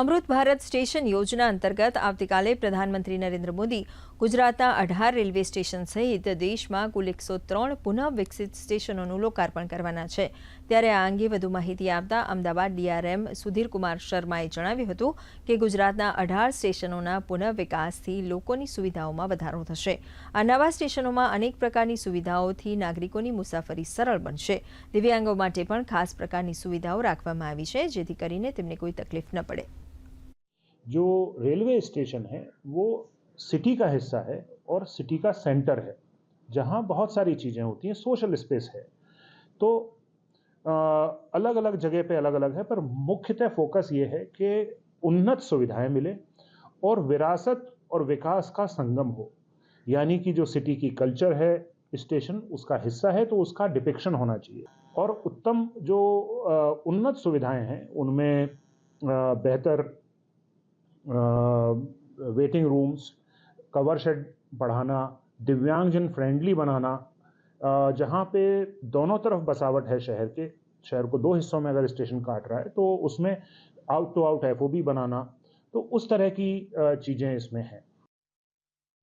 અમૃત Bharat station યોજના અંતર્ગત આવતીકાલે પ્રધાનમંત્રી નરેન્દ્ર મોદી ગુજરાતના અઢાર રેલવે સ્ટેશન સહિત દેશમાં કુલ એકસો ત્રણ પુનઃ વિકસિત સ્ટેશનોનું લોકાર્પણ કરવાના છે. ત્યારે આ અંગે વધુ માહિતી આપતા અમદાવાદ ડીઆરએમ સુધીરકુમાર શર્માએ જણાવ્યું હતું કે ગુજરાતના અઢાર સ્ટેશનોના પુનઃવિકાસથી લોકોની સુવિધાઓમાં વધારો થશે. આ નવા સ્ટેશનોમાં અનેક પ્રકારની સુવિધાઓથી નાગરિકોની મુસાફરી સરળ બનશે. દિવ્યાંગો માટે પણ ખાસ પ્રકારની સુવિધાઓ રાખવામાં આવી છે, જેથી કરીને તેમને કોઈ તકલીફ ન પડે. जो रेलवे स्टेशन है वो सिटी का हिस्सा है और सिटी का सेंटर है जहाँ बहुत सारी चीज़ें होती हैं सोशल स्पेस है। तो आ, अलग अलग जगह पे अलग अलग है पर मुख्यतः फोकस ये है कि उन्नत सुविधाएँ मिले और विरासत और विकास का संगम हो। यानी कि जो सिटी की कल्चर है स्टेशन उसका हिस्सा है तो उसका डिपिक्शन होना चाहिए। और उत्तम जो उन्नत सुविधाएँ हैं उनमें बेहतर वेटिंग रूम्स कवर शेड बढ़ाना, दिव्यांगजन फ्रेंडली बनाना जहाँ पे दोनों तरफ़ बसावट है शहर के, शहर को दो हिस्सों में अगर स्टेशन काट रहा है तो उसमें आउट टू आउट एफओबी बनाना तो उस तरह की चीज़ें इसमें हैं।